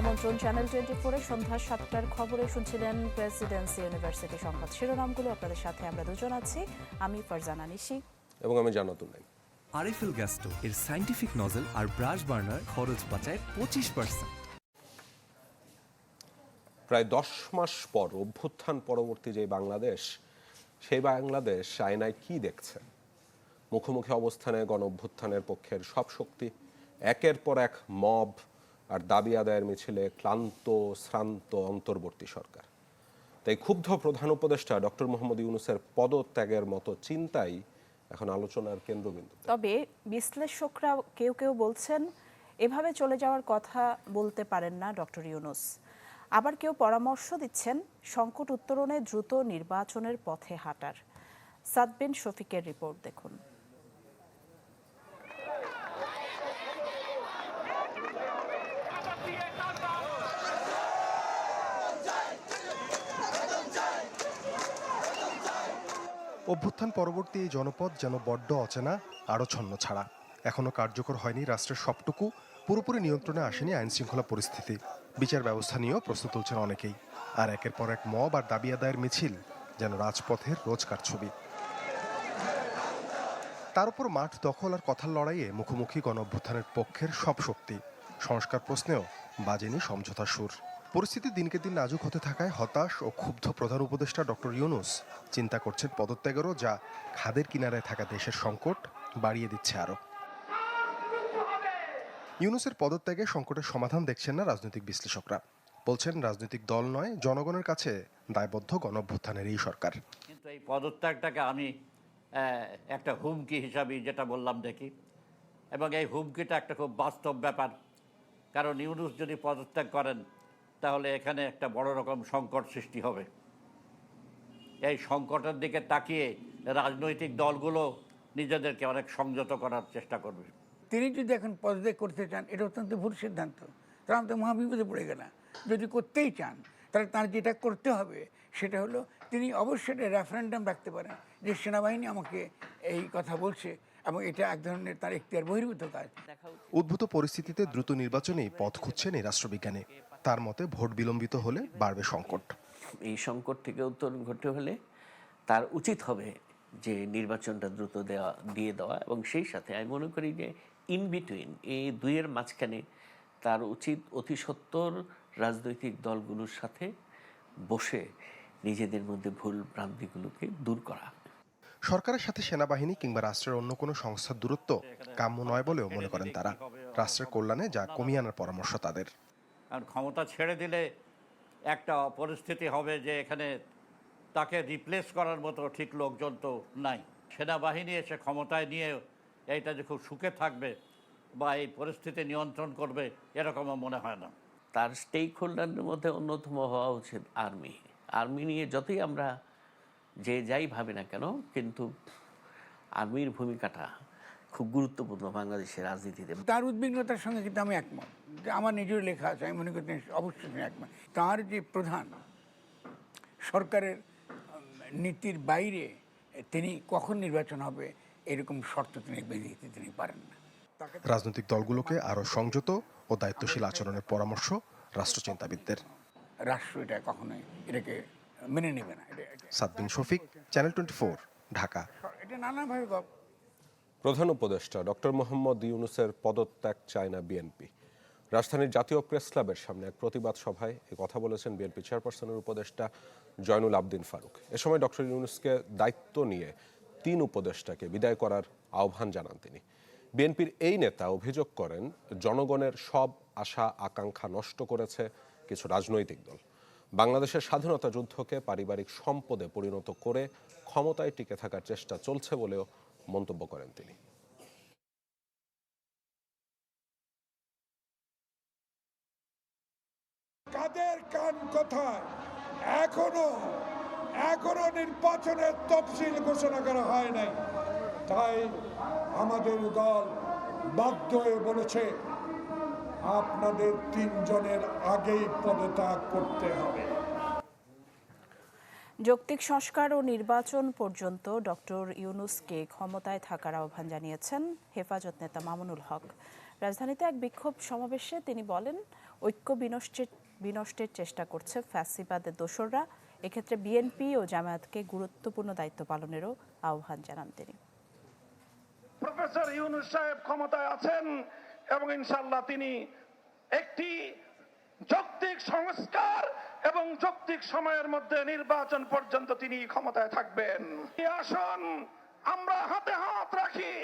আমন্ত্রণ channel twenty ফোরে সন্ধ্যা সাতটার খবরে শুনছিলেন প্রেসিডেন্সি ইউনিভার্সিটি সংবাদ শিরোনামগুলো। আপনাদের সাথে আমরা দুজন আছি আমি ফারজানা নিশি। এবং আমি জানাতুল নাই আরএফএল গ্যাস্টো এর সাইন্টিফিক নজল আর ব্রাশ বার্নার খরচ বাঁচায় পঁচিশ পার্সেন্ট প্রায় দশ মাস পর অভ্যুত্থান পরবর্তী যে বাংলাদেশ সেই বাংলাদেশ আয়নায় কি দেখছে? মুখোমুখি অবস্থানে গণ অভ্যুত্থানের পক্ষের সব শক্তি একের পর এক মব আর দাবি আদায়ের মিছিলে ক্লান্ত, শ্রান্ত, অন্তর্বর্তী সরকার। তাই ক্ষুব্ধ প্রধান উপদেষ্টা ডক্টর মোহাম্মদ ইউনুসের পদত্যাগের মতো চিন্তাই এখন আলোচনার কেন্দ্রবিন্দু তবে বিশ্লেষকরা কেউ কেউ বলছেন, এভাবে চলে যাওয়ার কথা বলতে পারেন না ডক্টর ইউনুস। আবার কেউ পরামর্শ দিচ্ছেন, সংকট উত্তরণে দ্রুত নির্বাচনের পথে হাঁটার। সাদবেন শফিকের রিপোর্ট দেখুন। অভ্যুত্থান পরবর্তী এই জনপদ যেন বড্ড অচেনা, আরও ছন্ন ছাড়া। এখনও কার্যকর হয়নি রাষ্ট্রের সবটুকু, পুরোপুরি নিয়ন্ত্রণে আসেনি আইন শৃঙ্খলা পরিস্থিতি। বিচার ব্যবস্থা নিয়েও প্রশ্ন তুলছেন অনেকেই। আর একের পর এক মব আর দাবি আদায়ের মিছিল, যেন রাজপথের রোজকার ছবি। তার উপর মাঠ দখল আর কথার লড়াইয়ে মুখোমুখি গণ অভ্যুত্থানের পক্ষের সব শক্তি। সংস্কার প্রশ্নেও বাজেনি সমঝোতা সুর। পরিস্থিতি দিনকে দিন নাজুক হতে থাকায় হতাশ ও ক্ষুব্ধ প্রধান উপদেষ্টা ডক্টর ইউনুস চিন্তা করছেন পদত্যাগেরও, যা খাদের কিনারায় থাকা দেশের সংকট বাড়িয়ে দিচ্ছে আরও। ইউনুসের পদত্যাগে সংকটের সমাধান দেখছেন না রাজনৈতিক বিশ্লেষকরা। বলছেন, রাজনৈতিক দল নয়, জনগণের কাছে দায়বদ্ধ গণঅভ্যুত্থানের এই সরকার। কিন্তু এই পদত্যাগটাকে আমি একটা হুমকি হিসাবে যেটা বললাম দেখি। এবং এই হুমকিটা একটা খুব বাস্তব ব্যাপার। কারণ ইউনুস যদি পদত্যাগ করেন তাহলে এখানে একটা বড় রকম সংকট সৃষ্টি হবে। এই সংকটের দিকে তাকিয়ে রাজনৈতিক দলগুলো নিজেদেরকে অনেক সংযত করার চেষ্টা করবে। তিনি যদি এখন পদত্যাগ করতে চান, এটা অত্যন্ত ভুল সিদ্ধান্ত। তারা তো মহাবিপদে পড়ে গেল। যদি করতেই চান, তাহলে তার যেটা করতে হবে, সেটা হলো তিনি অবশ্যই রেফারেন্ডাম রাখতে পারেন যে সেনাবাহিনী আমাকে এই কথা বলছে এবং এটা এক ধরনের তার এখতিয়ার বহির্ভূত কাজ উদ্ভূত পরিস্থিতিতে দ্রুত নির্বাচনেই পথ খুঁজছেন এই রাষ্ট্রবিজ্ঞানী। তার মতে ভোট বিলম্বিত হলে বাড়বে সংকট। এই সংকট থেকে উত্তরণ ঘটতে হলে তার উচিত হবে যে নির্বাচনটা দ্রুত দেওয়া দিয়ে দেওয়া এবং সেই সাথে আমি মনে করি যে ইন বিটুইন এই দুইয়ের মাঝখানে তার উচিত অতি সত্বর রাজনৈতিক দলগুলোর সাথে বসে নিজেদের মধ্যে ভুল ভ্রান্তিগুলোকে দূর করা। সরকারের সাথে সেনাবাহিনী কিংবা রাষ্ট্রের অন্য কোনো সংস্থার দূরত্ব কাম্য নয় বলেও মনে করেন তারা। রাষ্ট্রের কল্যাণে যা কমিয়ে আনার পরামর্শ তাদের। কারণ ক্ষমতা ছেড়ে দিলে একটা পরিস্থিতি হবে যে এখানে তাকে রিপ্লেস করার মতো ঠিক লোকজন তো নাই। সেনাবাহিনী এসে ক্ষমতায় নিয়ে এইটা যে খুব সুখে থাকবে বা এই পরিস্থিতি নিয়ন্ত্রণ করবে এরকমও মনে হয় না। তার স্টেক হোল্ডারের মধ্যে অন্যতম হওয়া উচিত আর্মি আর্মি নিয়ে যতই আমরা যে যাই ভাবে না কেন কিন্তু আর্মির ভূমিকাটা খুব গুরুত্বপূর্ণ বাংলাদেশের রাজনীতিতে। তার উদ্বিগ্নতার সঙ্গে কিন্তু আমি একমত। যে আমার নিজের লেখা আছে আমি মনে করি তিনি অবশ্যই তিনি একমত। তার যে প্রধান সরকারের নীতির বাইরে তিনি কখন নির্বাচন হবে এরকম শর্ত তিনি বেঁধে দিতে তিনি পারেন না। তাকে রাজনৈতিক দলগুলোকে আরও সংযত ও দায়িত্বশীল আচরণের পরামর্শ রাষ্ট্রচিন্তাবিদদের। রাষ্ট্র এটা কখনোই এটাকে মেনে নেবে না সাদবিন শফিক চ্যানেল টোয়েন্টি ঢাকা। এটা নানাভাবে প্রধান উপদেষ্টা ডক্টর মোহাম্মদ ইউনুসের পদত্যাগ চায় না বিএনপি রাজধানীর জাতীয় প্রেস ক্লাবের সামনে এক প্রতিবাদ সভায় এ কথা বলেছেন বিএনপি চেয়ারপারসনের উপদেষ্টা জয়নুল আবদিন ফারুক। এ সময় ডক্টর ইউনুসকে দায়িত্ব নিয়ে তিন উপদেষ্টাকে বিদায় করার আহ্বান জানান তিনি। বিএনপির এই নেতা অভিযোগ করেন জনগণের সব আশা আকাঙ্ক্ষা নষ্ট করেছে কিছু রাজনৈতিক দল। বাংলাদেশের স্বাধীনতা যুদ্ধকে পারিবারিক সম্পদে পরিণত করে ক্ষমতায় টিকে থাকার চেষ্টা চলছে বলেও মন্তব্য করেন তিনি। কাদের কান কোথায়? এখনও এখনও নির্বাচনের তফসিল ঘোষণা করা হয় নাই। তাই আমাদের দল বাধ্য হয়ে বলেছে আপনাদের তিনজনের আগেই পদত্যাগ করতে হবে। যৌক্তিক সংস্কার ও নির্বাচন পর্যন্ত ডক্টর ইউনুসকে ক্ষমতায় থাকার আহ্বান জানিয়েছেন হেফাজত নেতা মামুনুল হক। রাজধানীতে এক বিক্ষোভ সমাবেশে তিনি বলেন ঐক্য বিনষ্টের বিনষ্টের চেষ্টা করছে ফ্যাসিবাদের দোসররা। এক্ষেত্রে বিএনপি ও জামায়াতকে গুরুত্বপূর্ণ দায়িত্ব পালনেরও আহ্বান জানান তিনি। প্রফেসর ইউনুস সাহেব ক্ষমতায় আছেন। এবং ইনশাল্লাহ তিনি একটি যৌক্তিক সংস্কার এবং যৌক্তিক সময়ের মধ্যে নির্বাচন পর্যন্ত তিনি ক্ষমতায় থাকবেন। আসন আমরা হাতে হাত রাখি।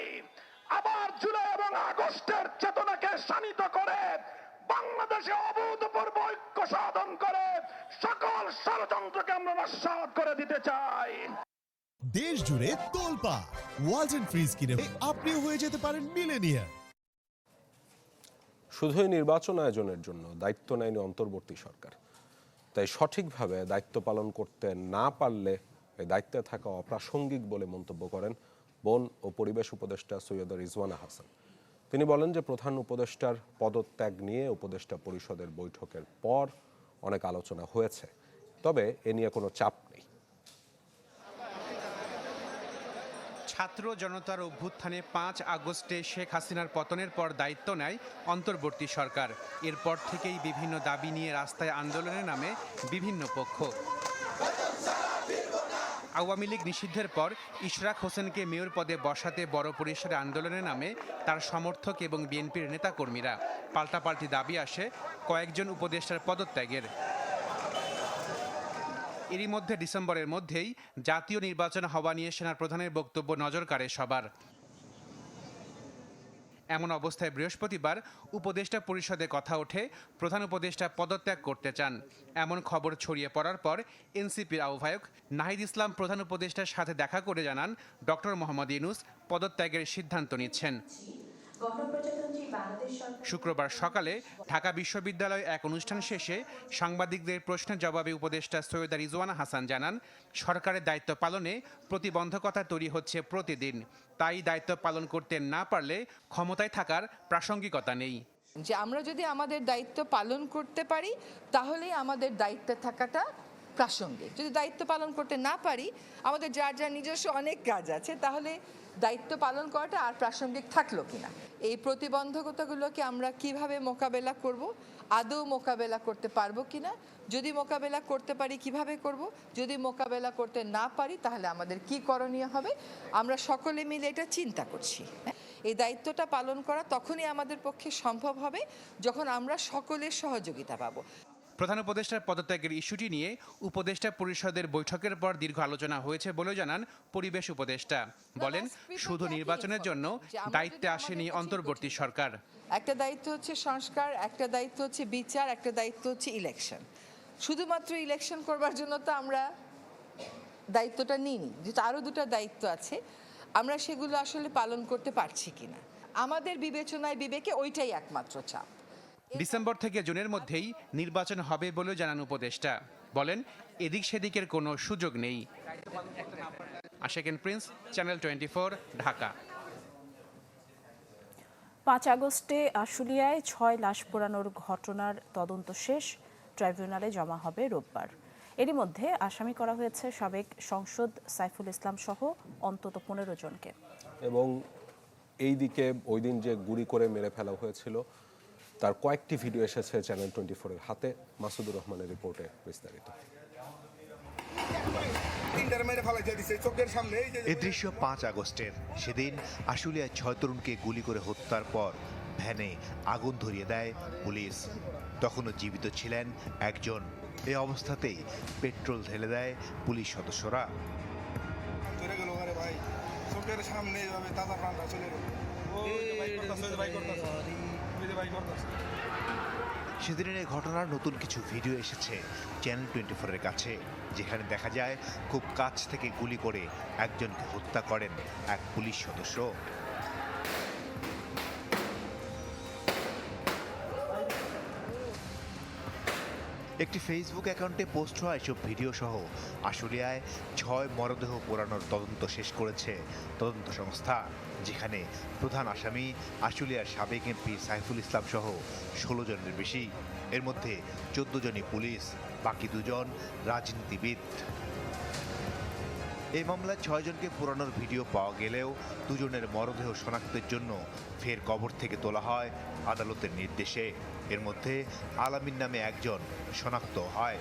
আবার জুলাই এবং আগস্টের চেতনাকে শানিত করে, বাংলাদেশে অভূতপূর্ব ঐক্য সাধন করে, সকল ষড়যন্ত্রকে আমরা নস্বাত করে দিতে চাই। দেশ জুড়ে তোলপা ওয়ালটন ফ্রিজ কিনে আপনিও হয়ে যেতে পারেন মিলেনিয়ার শুধুই নির্বাচন আয়োজনের জন্য, দায়িত্ব নেয়নি অন্তর্বর্তী সরকার। তাই সঠিকভাবে দায়িত্ব পালন করতে না পারলে এই দায়িত্বে থাকা অপ্রাসঙ্গিক বলে মন্তব্য করেন বন ও পরিবেশ উপদেষ্টা সৈয়দ রিজওয়ানা হাসান। তিনি বলেন যে, প্রধান উপদেষ্টার পদত্যাগ নিয়ে উপদেষ্টা পরিষদের বৈঠকের পর অনেক আলোচনা হয়েছে। তবে এ নিয়ে কোনো চাপ নেই ছাত্র জনতার অভ্যুত্থানে পাঁচ আগস্টে শেখ হাসিনার পতনের পর দায়িত্ব নেয় অন্তর্বর্তী সরকার। এরপর থেকেই বিভিন্ন দাবি নিয়ে রাস্তায় আন্দোলনের নামে বিভিন্ন পক্ষ। আওয়ামী লীগ নিষিদ্ধের পর ইশরাক হোসেনকে মেয়র পদে বসাতে বড় পরিসরে আন্দোলনের নামে তার সমর্থক এবং বিএনপির নেতাকর্মীরা। পাল্টাপাল্টি দাবি আসে কয়েকজন উপদেষ্টার পদত্যাগের। এরই মধ্যে ডিসেম্বরের মধ্যেই জাতীয় নির্বাচন হওয়া নিয়ে সেনার প্রধানের বক্তব্য নজর কাড়ে সবার। এমন অবস্থায় বৃহস্পতিবার উপদেষ্টা পরিষদে কথা ওঠে, প্রধান উপদেষ্টা পদত্যাগ করতে চান। এমন খবর ছড়িয়ে পড়ার পর এনসিপির আহ্বায়ক নাহিদ ইসলাম প্রধান উপদেষ্টার সাথে দেখা করে জানান, ডক্টর মোহাম্মদ ইউনুস পদত্যাগের সিদ্ধান্ত নিচ্ছেন। শুক্রবার সকালে ঢাকা বিশ্ববিদ্যালয়ে এক অনুষ্ঠান শেষে সাংবাদিকদের প্রশ্নের জবাবে উপদেষ্টা সৈয়দা রিজওয়ানা হাসান জানান সরকারের দায়িত্ব পালনে প্রতিবন্ধকতা তৈরি হচ্ছে প্রতিদিন। তাই দায়িত্ব পালন করতে না পারলে ক্ষমতায় থাকার প্রাসঙ্গিকতা নেই। যে আমরা যদি আমাদের দায়িত্ব পালন করতে পারি তাহলেই আমাদের দায়িত্বে থাকাটা প্রাসঙ্গিক। যদি দায়িত্ব পালন করতে না পারি আমাদের যার যার নিজস্ব অনেক কাজ আছে তাহলে দায়িত্ব পালন করাটা আর প্রাসঙ্গিক থাকল কিনা? এই প্রতিবন্ধকতাগুলোকে আমরা কীভাবে মোকাবেলা করব? আদৌ মোকাবেলা করতে পারব কিনা? যদি মোকাবেলা করতে পারি, কীভাবে করব? যদি মোকাবেলা করতে না পারি, তাহলে আমাদের কি করণীয় হবে? আমরা সকলে মিলে এটা চিন্তা করছি। এই দায়িত্বটা পালন করা তখনই আমাদের পক্ষে সম্ভব হবে, যখন আমরা সকলের সহযোগিতা পাবো। প্রধান উপদেষ্টার পদত্যাগের ইস্যুটি নিয়ে উপদেষ্টা পরিষদের বৈঠকের পর দীর্ঘ আলোচনা হয়েছে বলে জানান পরিবেশ উপদেষ্টা। বলেন শুধু নির্বাচনের জন্য দায়িত্বে আসেনি অন্তর্বর্তী সরকার। একটা দায়িত্ব হচ্ছে সংস্কার একটা দায়িত্ব হচ্ছে বিচার একটা দায়িত্ব হচ্ছে ইলেকশন শুধুমাত্র ইলেকশন করবার জন্য তো আমরা দায়িত্বটা নিইনি যেহেতু আরও দুটো দায়িত্ব আছে। আমরা সেগুলো আসলে পালন করতে পারছি কিনা? আমাদের বিবেচনায় বিবেকে ওইটাই একমাত্র চাপ। ডিসেম্বর থেকে জুনের মধ্যেই নির্বাচন হবে বলে জানান উপদেষ্টা। বলেন এদিক সেদিকের কোনো সুযোগ নেই। Asheken Prince channel twenty Dhaka. পাঁচ আগস্টে আশুলিয়ায় ছয় লাশ পোড়ানোর ঘটনার তদন্ত শেষ। ট্রাইব্যুনালে জমা হবে রোববার। এরই মধ্যে আসামি করা হয়েছে সাবেক সংসদ সাইফুল ইসলাম সহ অন্তত পনেরো জনকে। এবং এই দিকে ওই দিন যে গুলি করে মেরে ফেলা হয়েছিল তার কয়েকটি ভিডিও এসেছে চ্যানেল টোয়েন্টি ফোরের হাতে মাসুদুর রহমানের রিপোর্টে বিস্তারিত। এ দৃশ্য পাঁচ আগস্টের। সেদিন আশুলিয়ায় ছয় তরুণকে গুলি করে হত্যার পর ভ্যানে আগুন ধরিয়ে দেয় পুলিশ। তখনও জীবিত ছিলেন একজন। এই অবস্থাতেই পেট্রোল ঢেলে দেয় পুলিশ সদস্যরা। সেদিনের এই ঘটনার নতুন কিছু ভিডিও এসেছে চ্যানেল টোয়েন্টি ফোরের কাছে, যেখানে দেখা যায় খুব কাছ থেকে গুলি করে একজনকে হত্যা করেন এক পুলিশ সদস্য। একটি ফেসবুক অ্যাকাউন্টে পোস্ট হওয়া এসব ভিডিও সহ আশুলিয়ায় ছয় মরদেহ পোড়ানোর তদন্ত শেষ করেছে তদন্ত সংস্থা। যেখানে প্রধান আসামি আশুলিয়ার সাবেক এমপি সাইফুল ইসলাম সহ ষোলো জনের বেশি। এর মধ্যে চোদ্দ জনই পুলিশ, বাকি দুজন রাজনীতিবিদ। এই মামলায় ছয়জনকে পুরানোর ভিডিও পাওয়া গেলেও দুজনের মরদেহ শনাক্তের জন্য ফের কবর থেকে তোলা হয় আদালতের নির্দেশে। এর মধ্যে আলামিন নামে একজন শনাক্ত হয়।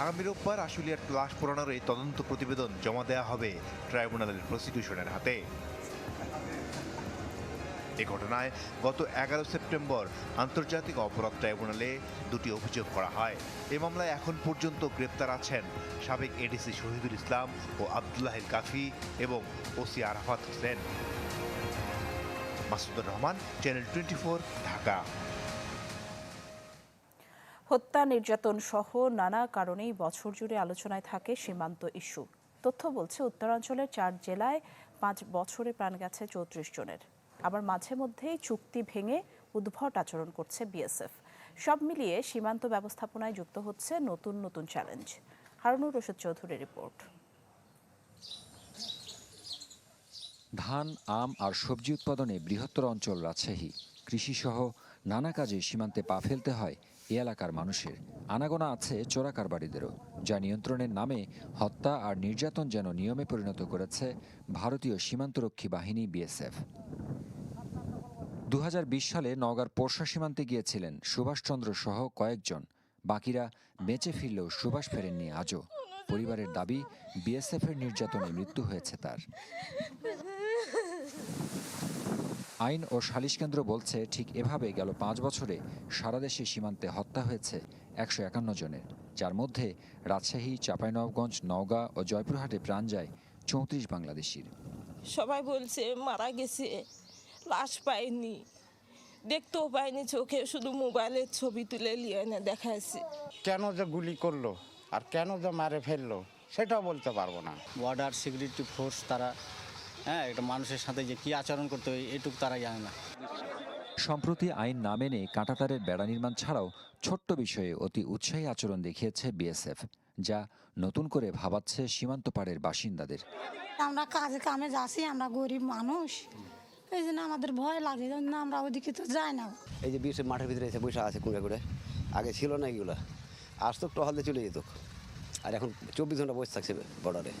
আগামী রোববার আশুলিয়ার লাশ পোড়ানোর এই তদন্ত প্রতিবেদন জমা দেওয়া হবে ট্রাইব্যুনালের প্রসিকিউশনের হাতে। এ ঘটনায় গত এগারো সেপ্টেম্বর আন্তর্জাতিক অপরাধ ট্রাইব্যুনালে দুটি অভিযোগ করা হয়। এ মামলায় এখন পর্যন্ত গ্রেপ্তার আছেন সাবেক এডিসি শহীদুল ইসলাম ও আবদুল্লাহিল কাফি এবং OC Arafat Hossain. Masudur Rahman channel twenty Dhaka. হত্যা, নির্যাতন সহ নানা কারণেই বছর জুড়ে আলোচনায় থাকে সীমান্ত ইস্যু। তথ্য বলছে, উত্তরাঞ্চলের চার জেলায় পাঁচ বছরে প্রাণ গেছে চৌত্রিশ জনের। আবার মাঝে মধ্যেই চুক্তি ভেঙে উদ্ভট আচরণ করছে বিএসএফ। সব মিলিয়ে সীমান্ত ব্যবস্থাপনায় যুক্ত হচ্ছে নতুন নতুন চ্যালেঞ্জ। হারুনুর রশিদ চৌধুরীর রিপোর্ট। ধান, আম আর সবজি উৎপাদনে বৃহত্তর অঞ্চল রাজশাহী। কৃষিসহ নানা কাজে সীমান্তে পা ফেলতে হয় এ এলাকার মানুষের। আনাগোনা আছে চোরা কারবারিদেরও যা নিয়ন্ত্রণের নামে হত্যা আর নির্যাতন যেন নিয়মে পরিণত করেছে ভারতীয় সীমান্তরক্ষী বাহিনী বিএসএফ। দু হাজার বিশ সালে নওগাঁর পোরশা সীমান্তে গিয়েছিলেন সুভাষচন্দ্র সহ কয়েকজন। বাকিরা বেঁচে ফিরলেও সুভাষ ফেরেননি আজও। পরিবারের দাবি, বিএসএফের নির্যাতনে মৃত্যু হয়েছে তার। আইন ও সালিশ কেন্দ্র বলছে ঠিক এভাবে গেল পাঁচ বছরে সারা দেশে সীমান্তে হত্যা হয়েছে একশো একান্ন জনের। যার মধ্যে রাজশাহী চাঁপাইনবাবগঞ্জ নওগাঁ ও জয়পুরহাটে প্রাণ যায় চৌত্রিশ বাংলাদেশির। সবাই বলছে মারা গেছে লাশ পায়নি দেখতেও পাইনি চোখে শুধু মোবাইলের ছবি তুলে নিয়ে এনে দেখাইছে। কেন যে গুলি করল আর কেন যে মারে ফেলল সেটাও বলতে পারব না। বর্ডার সিকিউরিটি ফোর্স তারা হ্যাঁ একটা মানুষের সাথে যে কি আচরণ করতে হয় এটুকু তারা জানে না। সম্প্রতি আইন না মেনে কাঁটাতারের বেড়া নির্মাণ ছাড়াও ছোট্ট বিষয়ে অতি উৎসাহী আচরণ দেখিয়েছে বিএসএফ যা নতুন করে ভাবাচ্ছে সীমান্ত পাড়ের বাসিন্দাদের। আমরা কাজে কামে যাচ্ছি আমরা গরিব মানুষ। এই জন্য আমাদের ভয় লাগে জন্য আমরা ওদিকে তো যাই না। এই যে বিএসএফ মাঠের ভিতরে এসে বসে আছে কুড়ে করে আগে ছিল না এগুলো। আসতো টহল দিয়ে চলে যেত। আর এখন চব্বিশ ঘণ্টা বসে থাকছে বর্ডারে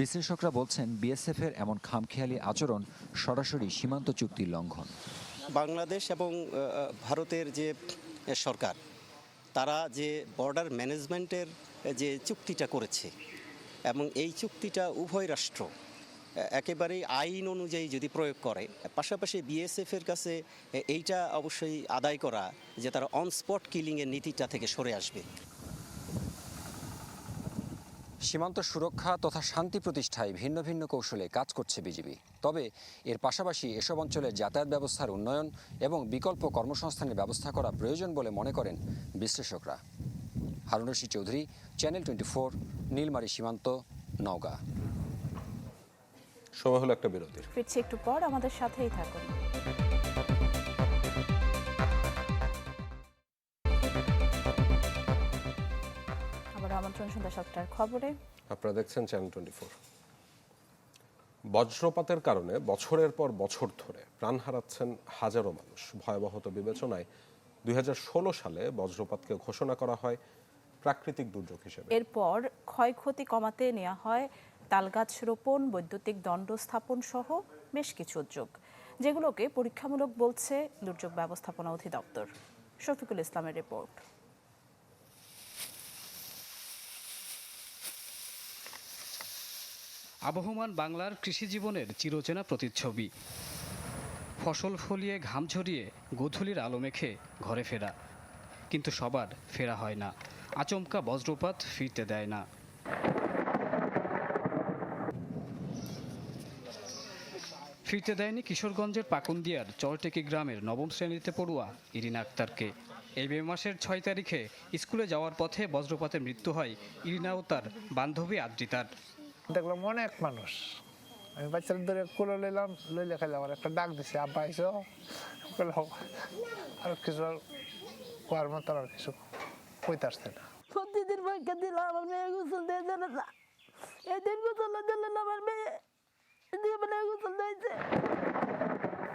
বিশ্লেষকরা বলছেন বিএসএফ এর এমন খামখেয়ালি আচরণ সরাসরি সীমান্ত চুক্তির লঙ্ঘন। বাংলাদেশ এবং ভারতের যে সরকার, তারা যে বর্ডার ম্যানেজমেন্টের যে চুক্তিটা করেছে এবং এই চুক্তিটা উভয় রাষ্ট্র একেবারেই আইন অনুযায়ী যদি প্রয়োগ করে, পাশাপাশি বিএসএফ এর কাছে এইটা অবশ্যই আদায় করা যে তারা অন স্পট কিলিংয়ের নীতিটা থেকে সরে আসবে। সীমান্ত সুরক্ষা তথা শান্তি প্রতিষ্ঠায় ভিন্ন ভিন্ন কৌশলে কাজ করছে বিজিবি। তবে এর পাশাপাশি এসব অঞ্চলের যাতায়াত ব্যবস্থার উন্নয়ন এবং বিকল্প কর্মসংস্থানের ব্যবস্থা করা প্রয়োজন বলে মনে করেন বিশ্লেষকরা। Harun Rashid Chowdhury channel twenty four Nilmari সীমান্ত নওগাঁ। সময় হলো একটা বিরতির। ফিরছি একটু পর আমাদের সাথেই থাকুন। আমন্ত্রণ সন্ধ্যা সাতটার খবরে। আপনারা দেখছেন চ্যানেল টোয়েন্টি ফোর বজ্রপাতের কারণে বছরের পর বছর ধরে প্রাণ হারাচ্ছেন হাজারো মানুষ। ভয়াবহত বিবেচনায় দুই সালে বজ্রপাতকে ঘোষণা করা হয় প্রাকৃতিক দুর্যোগ হিসেবে। এরপর ক্ষয়ক্ষতি কমাতে নেওয়া হয় তালগাছ রোপণ বৈদ্যুতিক দণ্ড স্থাপন সহ বেশ কিছু উদ্যোগ যেগুলোকে পরীক্ষামূলক বলছে দুর্যোগ ব্যবস্থাপনা অধিদপ্তর। শফিকুল ইসলামের রিপোর্ট। আবহমান বাংলার কৃষি জীবনের চিরচেনা প্রতিচ্ছবি। ফসল ফলিয়ে, ঘাম ঝরিয়ে, গোধূলির আলো মেখে ঘরে ফেরা। কিন্তু সবার ফেরা হয় না। আচমকা বজ্রপাত ফিরতে দেয় না। ফিরতে দেয়নি কিশোরগঞ্জের পাকুন্দিয়ার চরটেকি গ্রামের নবম শ্রেণীতে পড়ুয়া ইরিনা আক্তারকে। এই মে মাসের ছয় তারিখে স্কুলে যাওয়ার পথে বজ্রপাতে মৃত্যু হয় ইরিনা ও তার বান্ধবী আদ্রিতার। দেখলাম অনেক মানুষ। আমি বাচ্চাদের ধরে কুলো লইলাম লইলে খাইলে আমার একটা ডাক দিছে আব্বা আইসো। আর কিছু আর কোয়ার মতো আর কিছু কইতে আসছে না। প্রতিদিন পরীক্ষা দিলাম মেয়ে গোসল দিয়ে দেন না এদিন গোসল দিলেন আমার মেয়ে দিয়ে মানে গোসল দিয়েছে।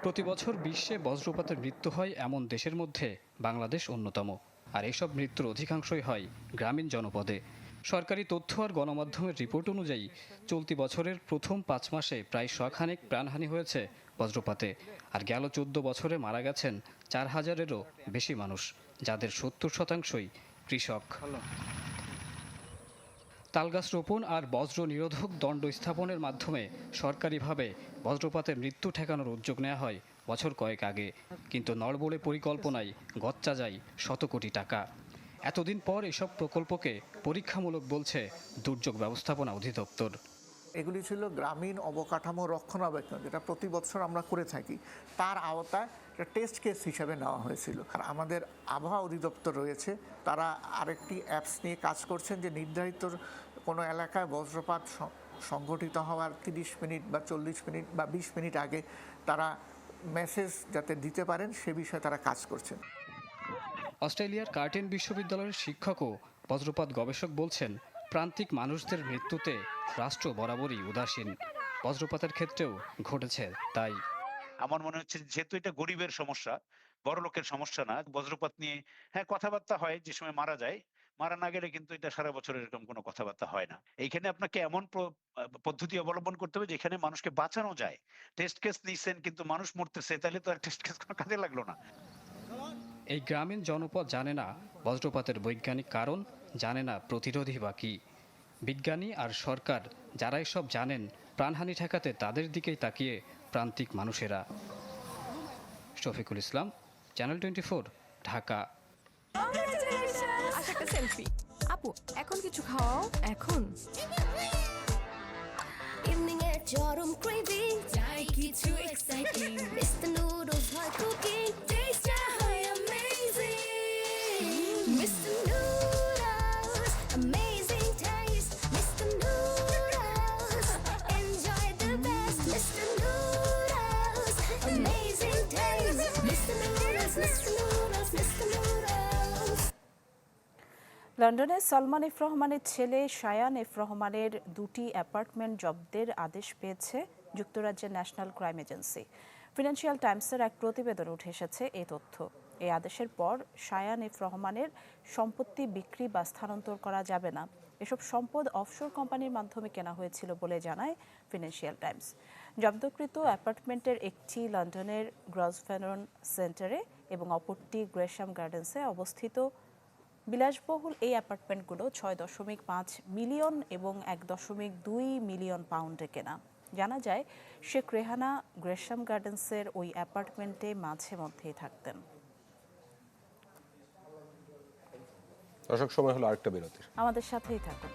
প্রতি বছর বিশ্বে বজ্রপাতের মৃত্যু হয় এমন দেশের মধ্যে বাংলাদেশ অন্যতম। আর এসব মৃত্যুর অধিকাংশই হয় গ্রামীণ জনপদে। সরকারি তথ্য আর গণমাধ্যমের রিপোর্ট অনুযায়ী চলতি বছরের প্রথম পাঁচ মাসে প্রায় শখানেক প্রাণহানি হয়েছে বজ্রপাতে। আর গেল চোদ্দ বছরে মারা গেছেন চার হাজারেরও বেশি মানুষ, যাদের সত্তর শতাংশই কৃষক। তালগাছ রোপণ আর বজ্র নিরোধক দণ্ড স্থাপনের মাধ্যমে সরকারিভাবে বজ্রপাতের মৃত্যু ঠেকানোর উদ্যোগ নেওয়া হয় বছর কয়েক আগে। কিন্তু নড়বড়ে পরিকল্পনায় গচ্চা যায় শত কোটি টাকা। এতদিন পর এসব প্রকল্পকে পরীক্ষামূলক বলছে দুর্যোগ ব্যবস্থাপনা অধিদপ্তর। এগুলি ছিল গ্রামীণ অবকাঠামো রক্ষণাবেক্ষণ, যেটা প্রতি বছর আমরা করে থাকি। তার আওতায় একটা টেস্ট কেস হিসাবে নেওয়া হয়েছিল। আর আমাদের আবহাওয়া অধিদপ্তর রয়েছে, তারা আরেকটি অ্যাপস নিয়ে কাজ করছেন যে নির্ধারিত কোনো এলাকায় বজ্রপাত সংঘটিত হওয়ার তিরিশ মিনিট বা চল্লিশ মিনিট বা বিশ মিনিট আগে তারা মেসেজ যাতে দিতে পারেন, সে বিষয়ে তারা কাজ করছেন। অস্ট্রেলিয়ার কার্টেন বিশ্ববিদ্যালয়ের শিক্ষক ও বজ্রপাত গবেষক বলছেন, প্রান্তিক মানুষদের মৃত্যুতে রাষ্ট্র বরাবরই উদাসীন। বজ্রপাতের ক্ষেত্রেও ঘটেছে তাই। আমার মনে হচ্ছে যেহেতু এটা গরিবের সমস্যা, বড় লোকের সমস্যা না, বজ্রপাত নিয়ে হ্যাঁ কথাবার্তা হয়, যে সময় মারা যায়, মারা না গেলে কিন্তু এটা সারা বছর এরকম কোনো কথাবার্তা হয় না। এইখানে আপনাকে এমন পদ্ধতি অবলম্বন করতে হবে যেখানে মানুষকে বাঁচানো যায়। টেস্ট কেস নিছেন কিন্তু মানুষ মরতেছে, তাহলে তো আর টেস্ট কেস কোনো কাজে লাগল না। এই গ্রামীণ জনপদ জানে না বজ্রপাতের বৈজ্ঞানিক কারণ জানে না প্রতিরোধী বা কী। বিজ্ঞানী আর সরকার যারা এসব জানেন প্রাণহানি ঠেকাতে তাদের দিকেই তাকিয়ে প্রান্তিক মানুষেরা। Shafiqul Islam channel twenty Dhaka. আচ্ছা সেলফি আপু এখন কিছু খাওয়াও এখন। ইভিনিং এর চরম ক্রেভিং চাই কিছু এক্সাইটিং মিস্টার নুডলস হয় কুকিং লন্ডনে সালমান এফ রহমানের ছেলে শায়ান এফ রহমানের দুটি অ্যাপার্টমেন্ট জব্দের আদেশ পেয়েছে যুক্তরাজ্যের ন্যাশনাল ক্রাইম এজেন্সি। ফিনান্সিয়াল টাইমসের এক প্রতিবেদন উঠে এসেছে এই তথ্য। এই আদেশের পর শায়ান এফ রহমানের সম্পত্তি বিক্রি বা স্থানান্তর করা যাবে না। এসব সম্পদ অফশোর কোম্পানির মাধ্যমে কেনা হয়েছিল বলে জানায় ফিনান্সিয়াল টাইমস। জব্দকৃত অ্যাপার্টমেন্টের একটি লন্ডনের গ্রসভেনন সেন্টারে এবং অপরটি গ্রেশাম গার্ডেন্সে অবস্থিত বিলাসবহুল এই অ্যাপার্টমেন্টগুলো ছয় দশমিক পাঁচ মিলিয়ন এবং এক দশমিক দুই মিলিয়ন পাউন্ডে কেনা। জানা যায় শেখ রেহানা গ্রেশাম গার্ডেন্সের ওই অ্যাপার্টমেন্টে মাঝে মধ্যেই থাকতেন। দর্শক সময় হলো আরেকটা বিরতির। আমাদের সাথেই থাকুন।